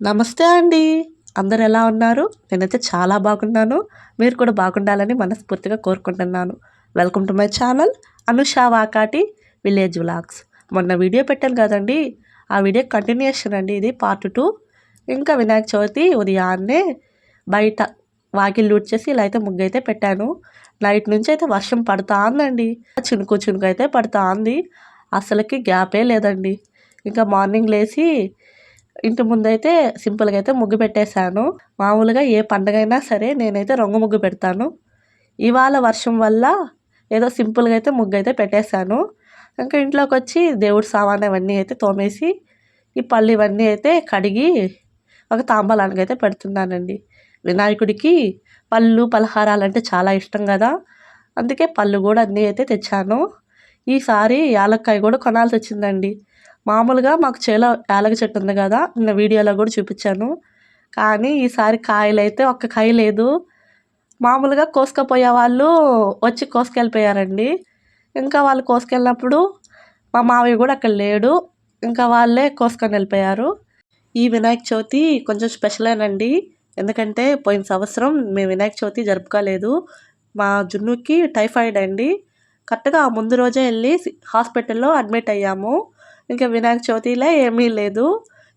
నమస్తే అండి. అందరు ఎలా ఉన్నారు? నేనైతే చాలా బాగున్నాను. మీరు కూడా బాగుండాలని మనస్ఫూర్తిగా కోరుకుంటున్నాను. Welcome to my channel Anusha Vakati village vlogs మొన్న వీడియో పెట్టాను కదండి. ఆ వీడియో కంటిన్యూషన్ అండి. ఇది పార్ట్ టూ ఇంకా వినాయక చవితి ఉదయాన్నే బయట వాకిల్ లూట్ చేసి ఇలా అయితే ముగ్గు అయితే పెట్టాను. నైట్ నుంచి అయితే వర్షం పడుతా ఉందండి చినుకు చినుకు అయితే పడుతా ఉంది అసలుకి గ్యాపే లేదండి. ఇంకా మార్నింగ్ లేచి ఇంటి ముందైతే సింపుల్గా అయితే ముగ్గు పెట్టేశాను. మామూలుగా ఏ పండగ అయినా సరే నేనైతే రంగు ముగ్గు పెడతాను. ఇవాళ వర్షం వల్ల ఏదో సింపుల్గా అయితే ముగ్గు అయితే పెట్టేశాను. ఇంకా ఇంట్లోకి వచ్చి దేవుడి సామాన్ అవన్నీ అయితే తోమేసి ఈ పళ్ళు ఇవన్నీ అయితే కడిగి ఒక తాంబలానికి అయితే పెడుతున్నానండి. వినాయకుడికి పళ్ళు పలహారాలు అంటే చాలా ఇష్టం కదా. అందుకే పళ్ళు కూడా అన్నీ అయితే తెచ్చాను. ఈసారి యాలక్కాయ కూడా కొనాల్సి వచ్చిందండి. మామూలుగా మాకు చేలో యాలగ చెట్టు ఉంది కదా నిన్న వీడియోలో కూడా చూపించాను. కానీ ఈసారి కాయలు అయితే ఒక్క కాయ లేదు. మామూలుగా కోసుకపోయే వాళ్ళు వచ్చి కోసుకెళ్ళిపోయారండి. ఇంకా వాళ్ళు కోసుకెళ్ళినప్పుడు మా మావయ్య కూడా అక్కడ లేడు. ఇంకా వాళ్ళే కోసుకొని వెళ్ళిపోయారు. ఈ వినాయక చవితి కొంచెం స్పెషలేనండి. ఎందుకంటే పోయిన సంవత్సరం మేము వినాయక చవితి జరుపుకోలేదు. మా జున్నుకి టైఫాయిడ్ అండి. కరెక్ట్గా ఆ ముందు రోజే వెళ్ళి హాస్పిటల్లో అడ్మిట్ అయ్యాము. ఇంకా వినాయక చవితిలో ఏమీ లేదు.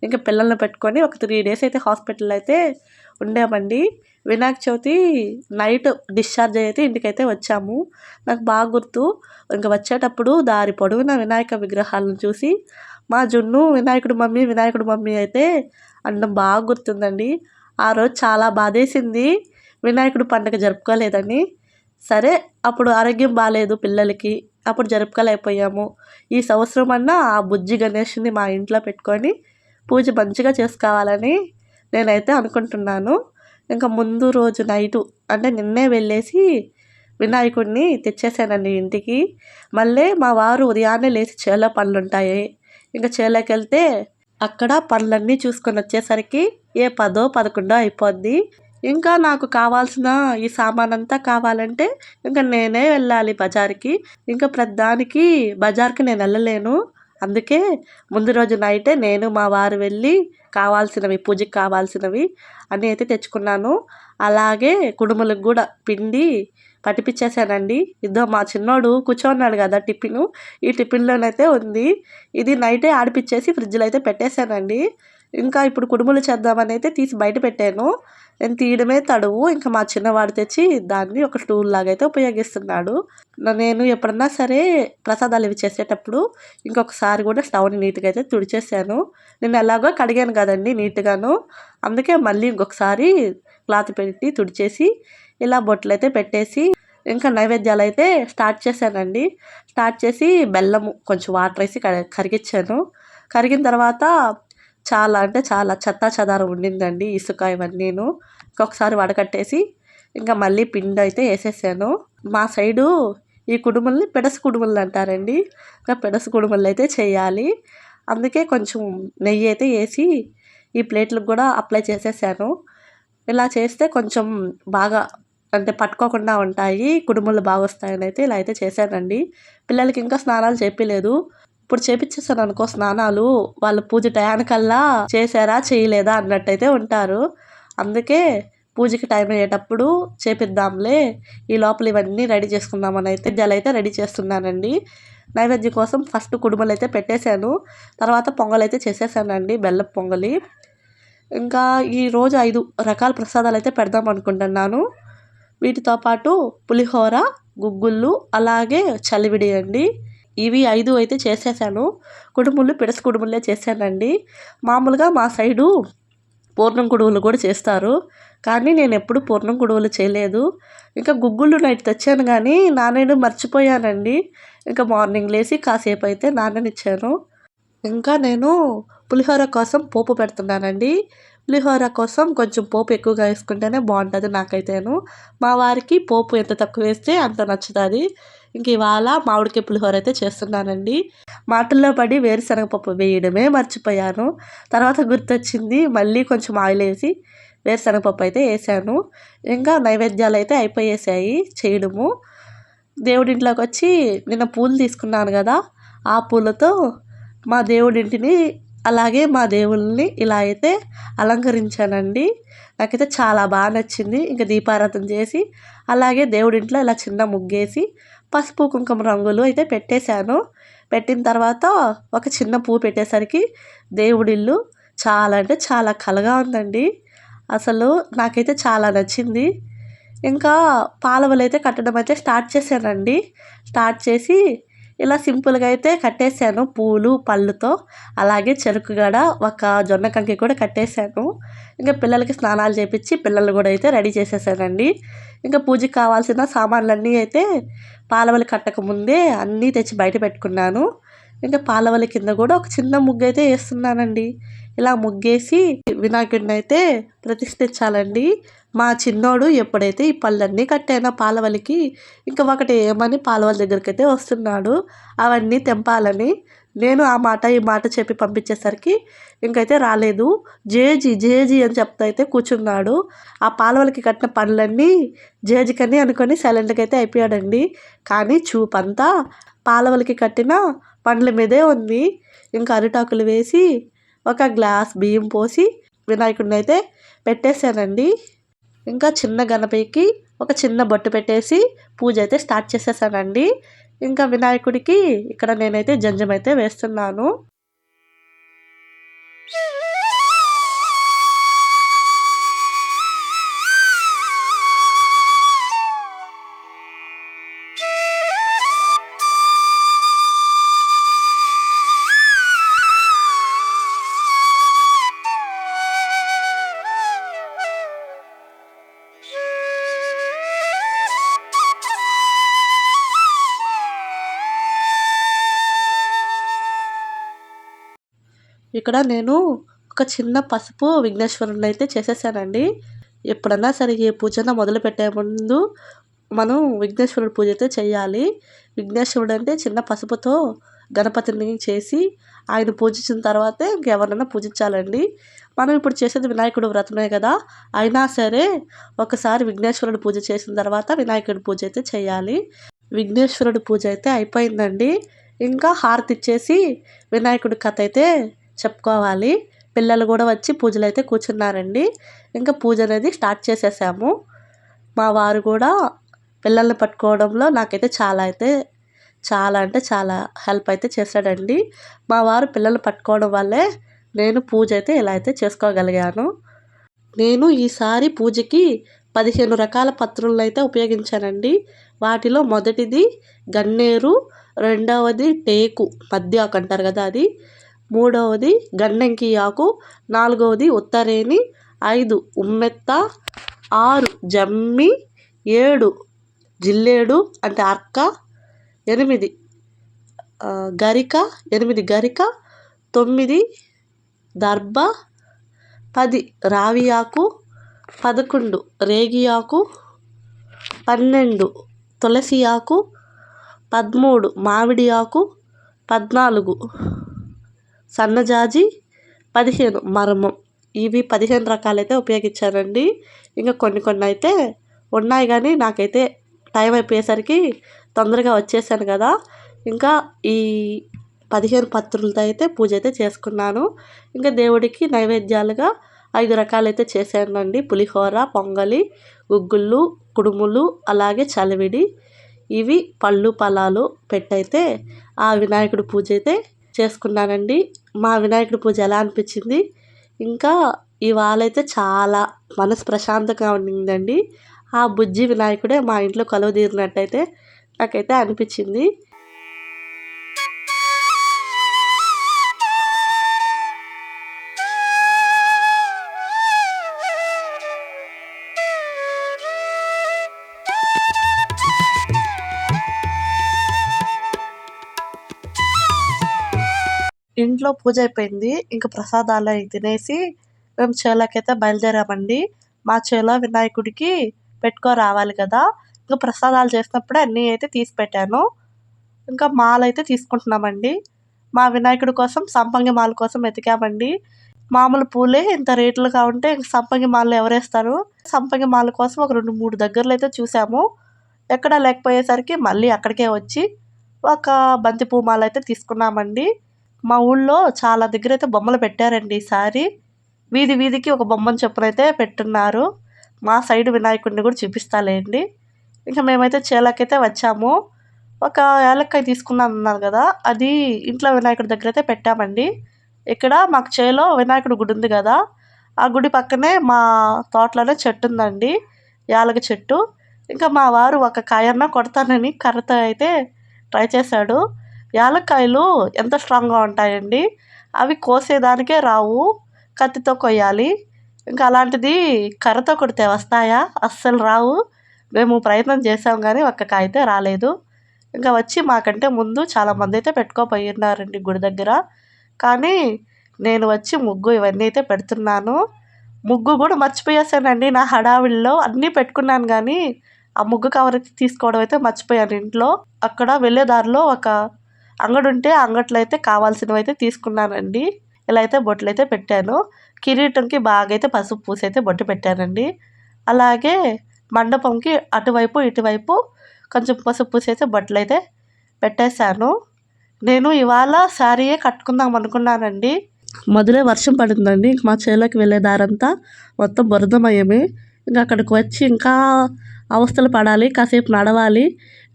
ఇంకా పిల్లల్ని పెట్టుకొని ఒక త్రీ డేస్ అయితే హాస్పిటల్ అయితే ఉండామండి. వినాయక చవితి నైట్ డిశ్చార్జ్ అయితే ఇంటికైతే వచ్చాము. నాకు బాగా గుర్తు. ఇంకా వచ్చేటప్పుడు దారి పొడవున వినాయక విగ్రహాలను చూసి మా జున్ను వినాయకుడు మమ్మీ వినాయకుడు మమ్మీ అయితే అనడం బాగా గుర్తుందండి. ఆ రోజు చాలా బాధేసింది. వినాయకుడు పండుగ జరుపుకోలేదని. సరే అప్పుడు ఆరోగ్యం బాగాలేదు పిల్లలకి. అప్పుడు జరుపుకోలేకపోయాము. ఈ సంవత్సరం అన్నా ఆ బుజ్జి గణేష్ని మా ఇంట్లో పెట్టుకొని పూజ మంచిగా చేసుకోవాలని నేనైతే అనుకుంటున్నాను. ఇంకా ముందు రోజు నైటు అంటే నిన్నే వెళ్ళేసి వినాయకుడిని తెచ్చేసానండి ఇంటికి. మళ్ళీ మా వారు ఉదయాన్నే లేచి చేలో పనులు ఉంటాయి ఇంకా చేలోకి వెళ్తే అక్కడ పనులన్నీ చూసుకొని వచ్చేసరికి ఏ పదో పదకొండో అయిపోద్ది. ఇంకా నాకు కావాల్సిన ఈ సామాన్ అంతా కావాలంటే ఇంకా నేనే వెళ్ళాలి బజార్కి. ఇంకా ప్రతిదానికి బజార్కి నేను వెళ్ళలేను. అందుకే ముందు రోజు నైటే నేను మా వారు వెళ్ళి కావాల్సినవి పూజకి కావాల్సినవి అన్నీ అయితే తెచ్చుకున్నాను. అలాగే కుడుములకు కూడా పిండి పట్టిపించేసానండి ఇద్దో మా చిన్నోడు కూర్చోన్నాడు కదా టిఫిన్. ఈ టిఫిన్లోనైతే ఉంది. ఇది నైటే ఆడిపించేసి ఫ్రిడ్జ్లో అయితే పెట్టేశానండి. ఇంకా ఇప్పుడు కుడుములు చేద్దామని అయితే తీసి బయట పెట్టాను. నేను తీయడమే తడువు. ఇంకా మా చిన్నవాడు తెచ్చి దాన్ని ఒక స్టూల్ లాగా అయితే ఉపయోగిస్తున్నాడు నేను ఎప్పుడన్నా సరే ప్రసాదాలు ఇవి చేసేటప్పుడు ఇంకొకసారి కూడా స్టవ్ని నీట్గా అయితే తుడిచేసాను. నేను ఎలాగో కడిగాను కదండి నీట్గాను. అందుకే మళ్ళీ ఇంకొకసారి క్లాత్ పెట్టి తుడిచేసి ఇలా బొట్లు అయితే పెట్టేసి ఇంకా నైవేద్యాలు అయితే స్టార్ట్ చేశానండి. స్టార్ట్ చేసి బెల్లము కొంచెం వాటర్ వేసి కరిగించాను. కరిగిన తర్వాత చాలా అంటే చాలా చెత్తా చెదారం ఉండిందండి ఇసుక ఇవన్నీను. ఇంకొకసారి వడకట్టేసి ఇంకా మళ్ళీ పిండి అయితే వేసేసాను. మా సైడు ఈ కుడుముల్ని పెడస కుడుములు అంటారండి. ఇంకా పెడస కుడుములు అయితే చేయాలి. అందుకే కొంచెం నెయ్యి అయితే వేసి ఈ ప్లేట్లకు కూడా అప్లై చేసేసాను. ఇలా చేస్తే కొంచెం బాగా అంటే పట్టుకోకుండా ఉంటాయి. కుడుములు బాగా వస్తాయని అయితే ఇలా అయితే చేశానండి. పిల్లలకి ఇంకా స్నానాలు చెప్పలేదు ఇప్పుడు చేపించేసాను అనుకో స్నానాలు వాళ్ళు పూజ టయానికల్లా చేశారా చేయలేదా అన్నట్టయితే ఉంటారు. అందుకే పూజకి టైం అయ్యేటప్పుడు చేపిద్దాంలే ఈ లోపల ఇవన్నీ రెడీ చేసుకుందామని అయితే జల అయితే రెడీ చేస్తున్నానండి. నైవేద్యం కోసం ఫస్ట్ కుడుమలు అయితే పెట్టేశాను తర్వాత పొంగల్ అయితే చేసేసానండి బెల్లం పొంగలి. ఇంకా ఈ రోజు ఐదు రకాల ప్రసాదాలు అయితే పెడదాం అనుకుంటున్నాను. వీటితో పాటు పులిహోర గుగ్గుళ్ళు అలాగే చలివిడి అండి. ఇవి ఐదు అయితే చేసేసాను. కుడుములు పిడస కుడుములే చేశానండి. మామూలుగా మా సైడు పూర్ణం కుడుములు కూడా చేస్తారు. కానీ నేను ఎప్పుడు పూర్ణం కుడుములు చేయలేదు. ఇంకా గుగ్గుళ్ళు నైట్ తెచ్చాను కానీ నాన్నని మర్చిపోయానండి. ఇంకా మార్నింగ్ లేచి కాసేపు అయితే నాన్ననిచ్చాను. ఇంకా నేను పులిహోర కోసం పోపు పెడుతున్నానండి. పులిహోర కోసం కొంచెం పోపు ఎక్కువగా వేసుకుంటేనే బాగుంటుంది నాకైతేను. మా వారికి పోపు ఎంత తక్కువ వేస్తే అంత నచ్చుతుంది. ఇంక ఇవాళ మామిడికాయ పులిహోర అయితే చేస్తున్నానండి. మాటల్లో పడి వేరుశనగపప్పు వేయడమే మర్చిపోయాను. తర్వాత గుర్తొచ్చింది మళ్ళీ కొంచెం ఆయిల్ వేసి వేరుశనగపప్పు అయితే వేసాను. ఇంకా నైవేద్యాలు అయితే అయిపోయేసాయి చేయడము. దేవుడింట్లోకి వచ్చి నిన్న పూలు తీసుకున్నాను కదా ఆ పూలతో మా దేవుడింటిని అలాగే మా దేవుళ్ళని ఇలా అయితే అలంకరించానండి. నాకైతే చాలా బాగా నచ్చింది. ఇంకా దీపారాధన చేసి అలాగే దేవుడింట్లో ఇలా చిన్న ముగ్గేసి పసుపు కుంకుమ రంగులు అయితే పెట్టేశాను. పెట్టిన తర్వాత ఒక చిన్న పువ్వు పెట్టేసరికి దేవుడిల్లు చాలా అంటే చాలా కలగా ఉందండి. అసలు నాకైతే చాలా నచ్చింది. ఇంకా పాలవలు అయితే కట్టడం అయితే స్టార్ట్ చేశానండి. స్టార్ట్ చేసి ఇలా సింపుల్గా అయితే కట్టేశాను పూలు పళ్ళుతో. అలాగే చెరుకు గడ ఒక జొన్న కంకి కూడా కట్టేశాను. ఇంకా పిల్లలకి స్నానాలు చేపించి పిల్లలు కూడా అయితే రెడీ చేసేసానండి. ఇంకా పూజకి కావాల్సిన సామాన్లన్నీ అయితే పాలవలి కట్టకముందే అన్నీ తెచ్చి బయట పెట్టుకున్నాను. ఇంకా పాలవలి కింద కూడా ఒక చిన్న ముగ్గు అయితే వేస్తున్నానండి. ఇలా ముగ్గేసి వినాయకుడిని అయితే ప్రతిష్ఠించాలండి. మా చిన్నోడు ఎప్పుడైతే ఈ పళ్ళన్నీ కట్టానో పాలవలికి ఇంకా ఒకటి ఏమని పాలవల దగ్గరికి అయితే వస్తున్నాడు. అవన్నీ తెంపాలని నేను ఆ మాట ఈ మాట చెప్పి పంపించేసరికి ఇంకైతే రాలేదు. జేజీ జేజీ అని చెప్తా అయితే కూర్చున్నాడు. ఆ పాలవలకి కట్టిన పనులన్నీ జేజికని అనుకొని సైలెంట్గా అయితే అయిపోయాడండి. కానీ చూపంతా పాలవలకి కట్టిన పండ్ల మీదే ఉంది. ఇంకా అరిటాకులు వేసి ఒక గ్లాస్ బియ్యం పోసి వినాయకుడిని అయితే పెట్టేశానండి. ఇంకా చిన్న గణపతికి ఒక చిన్న బొట్టు పెట్టేసి పూజ అయితే స్టార్ట్ చేసేసానండి. ఇంకా వినాయకుడికి ఇక్కడ నేనైతే జంజం అయితే వేస్తున్నాను. ఇక్కడ నేను ఒక చిన్న పసుపు విఘ్నేశ్వరుని అయితే చేసేసానండి. ఎప్పుడన్నా సరే ఏ పూజన మొదలు పెట్టే ముందు మనం విఘ్నేశ్వరుడు పూజ అయితే చేయాలి. విఘ్నేశ్వరుడు అంటే చిన్న పసుపుతో గణపతిని చేసి ఆయన పూజించిన తర్వాతే ఇంకెవరినైనా పూజించాలండి. మనం ఇప్పుడు చేసేది వినాయకుడు వ్రతమే కదా. అయినా సరే ఒకసారి విఘ్నేశ్వరుడు పూజ చేసిన తర్వాత వినాయకుడి పూజ అయితే చేయాలి. విఘ్నేశ్వరుడు పూజ అయితే అయిపోయిందండి. ఇంకా హారతి ఇచ్చేసి వినాయకుడి కథ అయితే చెప్పుకోవాలి. పిల్లలు కూడా వచ్చి పూజలు అయితే కూర్చున్నారండి. ఇంకా పూజ అనేది స్టార్ట్ చేసేసాము. మా వారు కూడా పిల్లల్ని పట్టుకోవడంలో నాకైతే చాలా అయితే చాలా అంటే చాలా హెల్ప్ అయితే చేశాడండి. మా వారు పిల్లలు పట్టుకోవడం వల్లే నేను పూజ అయితే ఇలా అయితే చేసుకోగలిగాను. నేను ఈసారి పూజకి పదిహేను రకాల పత్రులను అయితే ఉపయోగించానండి. వాటిలో మొదటిది గన్నేరు రెండవది టేకు మధ్య అంటారు కదా అది. మూడవది గండంకి ఆకు నాలుగవది ఉత్తరేణి ఐదు ఉమ్మెత్త ఆరు జమ్మి ఏడు జిల్లేడు అంటే అర్క ఎనిమిది గరిక ఎనిమిది గరిక తొమ్మిది దర్భ పది రావి ఆకు పదకొండు రేగి ఆకు పన్నెండు తులసి ఆకు పదమూడు మామిడి ఆకు పద్నాలుగు సన్నజాజి పదిహేను మరమం. ఇవి పదిహేను రకాలైతే ఉపయోగించానండి. ఇంకా కొన్ని కొన్ని అయితే ఉన్నాయి కానీ నాకైతే టైం అయిపోయేసరికి తొందరగా వచ్చేసాను కదా. ఇంకా ఈ పదిహేను పత్రులతో అయితే పూజ అయితే చేసుకున్నాను. ఇంకా దేవుడికి నైవేద్యాలుగా ఐదు రకాలైతే చేశానండి. పులిహోర పొంగలి గుగ్గుళ్ళు కుడుములు అలాగే చలివిడి. ఇవి పళ్ళు ఫలాలు పెట్టయితే ఆ వినాయకుడి పూజ అయితే చేసుకున్నానండి. మా వినాయకుడి పూజ ఎలా అనిపించింది? ఇంకా ఇవాళ అయితే చాలా మనసు ప్రశాంతంగా ఉండిందండి. ఆ బుజ్జి వినాయకుడే మా ఇంట్లో కొలువు తీరినట్టయితే నాకైతే అనిపించింది. ఇంట్లో పూజ అయిపోయింది. ఇంకా ప్రసాదాలు అవి తినేసి మేము చేలకైతే బయలుదేరామండి. మా చేలో వినాయకుడికి పెట్టుకో రావాలి కదా. ఇంకా ప్రసాదాలు చేసినప్పుడే అన్నీ అయితే తీసి పెట్టాను. ఇంకా మాల అయితే తీసుకుంటున్నామండి. మా వినాయకుడి కోసం సంపంగి మాల కోసం వెతికామండి. మామూలు పూలే ఇంత రేట్లుగా ఉంటే సంపంగి మాలలు ఎవరేస్తారు? సంపంగి మాల కోసం ఒక రెండు మూడు దగ్గరలో అయితే చూసాము. ఎక్కడ లేకపోయేసరికి మళ్ళీ అక్కడికే వచ్చి ఒక బంతి పువ్వు మాల అయితే తీసుకున్నామండి. మా ఊళ్ళో చాలా దగ్గర అయితే బొమ్మలు పెట్టారండి ఈసారి వీధి వీధికి ఒక బొమ్మను చెప్పునైతే అయితే పెట్టున్నారు. మా సైడ్ వినాయకుడిని కూడా చూపిస్తాలేండి. ఇంకా మేమైతే చేలకైతే వచ్చాము. ఒక ఏలక్కాయ తీసుకున్నాను అన్నారు కదా అది ఇంట్లో వినాయకుడి దగ్గర అయితే పెట్టామండి. ఇక్కడ మాకు చేలో వినాయకుడి గుడి ఉంది కదా ఆ గుడి పక్కనే మా తోటలోనే చెట్టు ఉందండి యాలక చెట్టు. ఇంకా మా వారు ఒక కాయన్న కొడతానని కర్రతో అయితే ట్రై చేశాడు. యాలక్కాయలు ఎంత స్ట్రాంగ్గా ఉంటాయండి? అవి కోసేదానికే రావు. కత్తితో కొయ్యాలి. ఇంకా అలాంటిది కర్రతో కొడితే వస్తాయా? అస్సలు రావు. మేము ప్రయత్నం చేసాం కానీ ఒక్క కాయ అయితే రాలేదు. ఇంకా వచ్చి మాకంటే ముందు చాలామంది అయితే పెట్టుకోపోయినారండి గుడి దగ్గర. కానీ నేను వచ్చి ముగ్గు ఇవన్నీ అయితే పెడుతున్నాను. ముగ్గు కూడా మర్చిపోయేసానండి. నా హడావిడిలో అన్నీ పెట్టుకున్నాను కానీ ఆ ముగ్గు కవర్ అయితే తీసుకోవడం అయితే మర్చిపోయాను ఇంట్లో. అక్కడ వెళ్ళే దారిలో ఒక అంగడి ఉంటే అంగట్లో అయితే కావాల్సినవి అయితే తీసుకున్నానండి. ఇలా అయితే బొట్లు అయితే పెట్టాను. కిరీటంకి బాగా అయితే పసుపు పూసి అయితే బొట్టు పెట్టానండి. అలాగే మండపంకి అటువైపు ఇటువైపు కొంచెం పసుపు పూసి అయితే బొట్లు అయితే పెట్టేశాను. నేను ఇవాళ శారీయే కట్టుకుందాం అనుకున్నానండి. మొదలే వర్షం పడిందండి. ఇంక మా చేలోకి వెళ్ళే దారంతా మొత్తం బురదమయమే. ఇంకా అక్కడికి వచ్చి ఇంకా అవస్థలు పడాలి కాసేపు నడవాలి.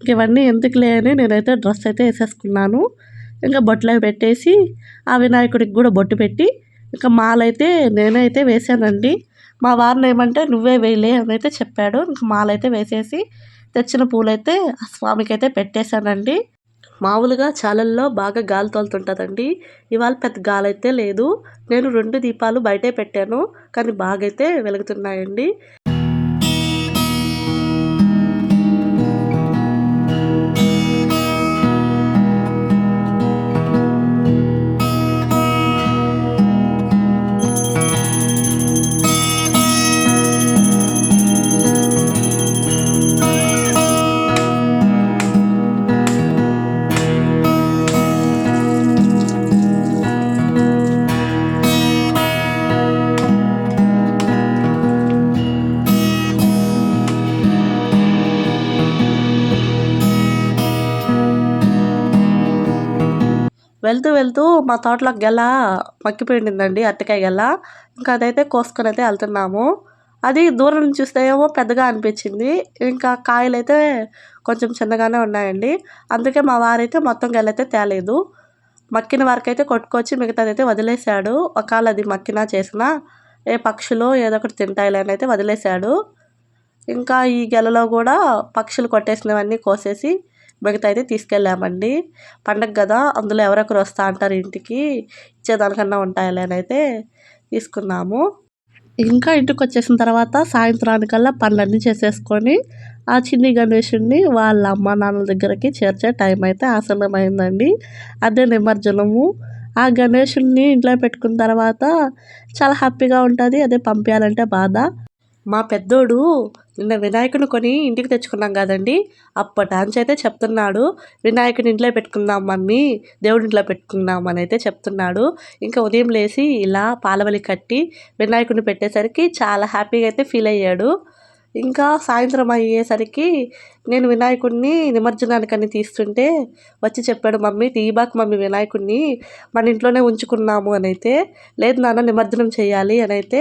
ఇంక ఇవన్నీ ఎందుకులే అని నేనైతే డ్రెస్ అయితే వేసేసుకున్నాను. ఇంకా బొట్లు అవి పెట్టేసి ఆ వినాయకుడికి కూడా బొట్టు పెట్టి ఇంకా మాలైతే నేనైతే వేసానండి మా వారిని ఏమంటే నువ్వే వేయలే అని అయితే చెప్పాడు. ఇంకా మాలైతే వేసేసి తెచ్చిన పూలైతే ఆ స్వామికి అయితే పెట్టేశానండి. మామూలుగా చాలల్లో బాగా గాలి తోలుతుంటుందండి. ఇవాళ పెద్ద గాలి అయితే లేదు. నేను రెండు దీపాలు బయటే పెట్టాను. కానీ బాగా అయితే వెలుగుతున్నాయండి. వెళ్తూ వెళ్తూ మా తోటలో గెల మక్కిపోయిందండి అరటికాయ గెల. ఇంకా అదైతే కోసుకొని అయితే వెళ్తున్నాము. అది దూరం నుంచి చూస్తే ఏమో పెద్దగా అనిపించింది. ఇంకా కాయలు అయితే కొంచెం చిన్నగానే ఉన్నాయండి. అందుకే మా వారైతే మొత్తం గెలైతే తేలేదు. మక్కిన వరకు అయితే కొట్టుకొచ్చి మిగతాది అయితే వదిలేశాడు. ఒకవేళ అది మక్కినా చేసినా ఏ పక్షులు ఏదో ఒకటి తింటాయిలే అని అయితే వదిలేశాడు. ఇంకా ఈ గెలలో కూడా పక్షులు కొట్టేసినవన్నీ కోసేసి మిగతా అయితే తీసుకెళ్ళామండి. పండగ కదా అందులో ఎవరొకరు వస్తా అంటారు ఇంటికి ఇచ్చేదానికన్నా ఉంటాయిలే అని అయితే తీసుకున్నాము. ఇంకా ఇంటికి వచ్చేసిన తర్వాత సాయంత్రానికల్లా పనులన్నీ చేసేసుకొని ఆ చిన్ని గణేషుడిని వాళ్ళ అమ్మ నాన్నల దగ్గరికి చేర్చే టైం అయితే ఆసన్నమైందండి. అదే నిమజ్జనము. ఆ గణేషుడిని ఇంట్లో పెట్టుకున్న తర్వాత చాలా హ్యాపీగా ఉంటుంది అదే పంపించాలంటే బాధ. మా పెద్దోడు నిన్న వినాయకుని కొని ఇంటికి తెచ్చుకున్నాం కదండి. అప్పటి అయితే చెప్తున్నాడు వినాయకుని ఇంట్లో పెట్టుకుందాం మమ్మీ దేవుడి ఇంట్లో పెట్టుకుందాం అని అయితే చెప్తున్నాడు. ఇంకా ఉదయం లేచి ఇలా పాలవలి కట్టి వినాయకుడిని పెట్టేసరికి చాలా హ్యాపీగా అయితే ఫీల్ అయ్యాడు. ఇంకా సాయంత్రం అయ్యేసరికి నేను వినాయకుడిని నిమజ్జనానికని తీస్తుంటే వచ్చి చెప్పాడు మమ్మీ తీబాక్ మమ్మీ వినాయకుడిని మన ఇంట్లోనే ఉంచుకున్నాము అని అయితే. లేదు నాన్న నిమజ్జనం చేయాలి అని అయితే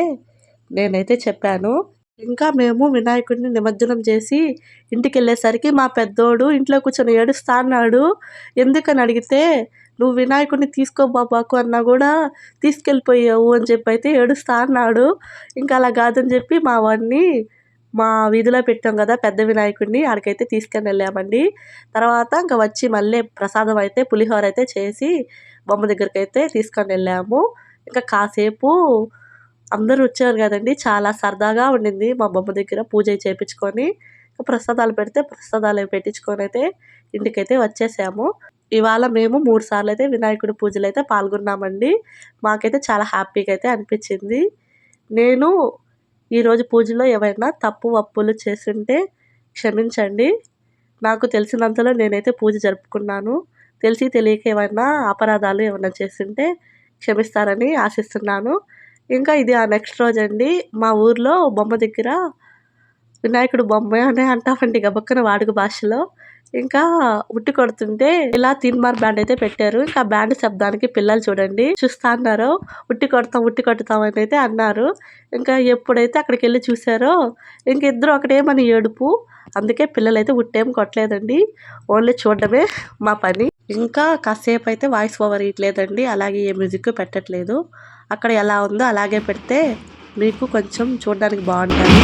నేనైతే చెప్పాను. ఇంకా మేము వినాయకుడిని నిమజ్జనం చేసి ఇంటికి వెళ్ళేసరికి మా పెద్దోడు ఇంట్లో కూర్చొని ఏడుస్తా అన్నాడు. ఎందుకని అడిగితే నువ్వు వినాయకుడిని తీసుకో బాబాకు అన్నా కూడా తీసుకెళ్ళిపోయావు అని చెప్పి అయితే ఏడుస్తా అన్నాడు. ఇంకా అలా కాదని చెప్పి మా వాడిని మా వీధిలో పెట్టాం కదా పెద్ద వినాయకుడిని ఆడికైతే తీసుకొని వెళ్ళామండి. తర్వాత ఇంకా వచ్చి మళ్ళీ ప్రసాదం అయితే పులిహోర అయితే చేసి బొమ్మ దగ్గరికి అయితే తీసుకొని వెళ్ళాము. ఇంకా కాసేపు అందరూ వచ్చారు కదండి. చాలా సరదాగా ఉండింది. మా బొమ్మ దగ్గర పూజ చేయించుకొని ప్రసాదాలు పెడితే ప్రసాదాలు పెట్టించుకొని అయితే ఇంటికైతే వచ్చేసాము. ఇవాళ మేము మూడు సార్లు అయితే వినాయకుడి పూజలు అయితే పాల్గొన్నామండి. మాకైతే చాలా హ్యాపీగా అయితే అనిపించింది. నేను ఈరోజు పూజలో ఏమైనా తప్పు అప్పులు చేస్తుంటే క్షమించండి. నాకు తెలిసినంతలో నేనైతే పూజ జరుపుకున్నాను. తెలిసి తెలియక ఏమైనా అపరాధాలు ఏమైనా చేస్తుంటే క్షమిస్తారని ఆశిస్తున్నాను. ఇంకా ఇది ఆ నెక్స్ట్ రోజు అండి. మా ఊర్లో బొమ్మ దగ్గర వినాయకుడు బొమ్మ అనే అంటామండి గబక్కన వాడుక భాషలో. ఇంకా ఉట్టి కొడుతుంటే ఇలా తీన్మార్ బ్యాండ్ అయితే పెట్టారు. ఇంకా బ్యాండ్ శబ్దానికి పిల్లలు చూడండి. చూస్తా అన్నారు. ఉట్టి కొడతాం ఉట్టి కొడతాం అని అయితే అన్నారు. ఇంకా ఎప్పుడైతే అక్కడికి వెళ్ళి చూసారో ఇంక ఇద్దరు ఒకటేమని ఏడుపు. అందుకే పిల్లలు అయితే ఉట్టేం కొట్టలేదండి. ఓన్లీ చూడడమే మా పని. ఇంకా కాసేపు అయితే వాయిస్ ఓవర్ ఇయట్లేదండి అలాగే ఏ మ్యూజిక్ పెట్టట్లేదు. అక్కడ ఎలా ఉందో అలాగే పెడితే మీకు కొంచెం చూడడానికి బాగుంటుంది.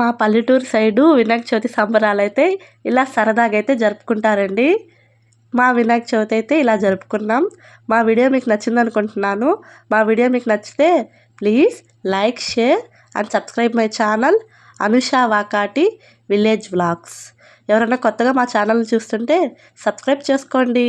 మా పల్లెటూరు సైడు వినాయక చవితి సంబరాలు అయితే ఇలా సరదాగా అయితే జరుపుకుంటారండి. మా వినాయక చవితి అయితే ఇలా జరుపుకున్నాం. మా వీడియో మీకు నచ్చింది అనుకుంటున్నాను మా వీడియో మీకు నచ్చితే please like share and subscribe my channel Anusha Vakati village vlogs. ఎవరైనా కొత్తగా మా ఛానల్ని చూస్తుంటే సబ్స్క్రైబ్ చేసుకోండి.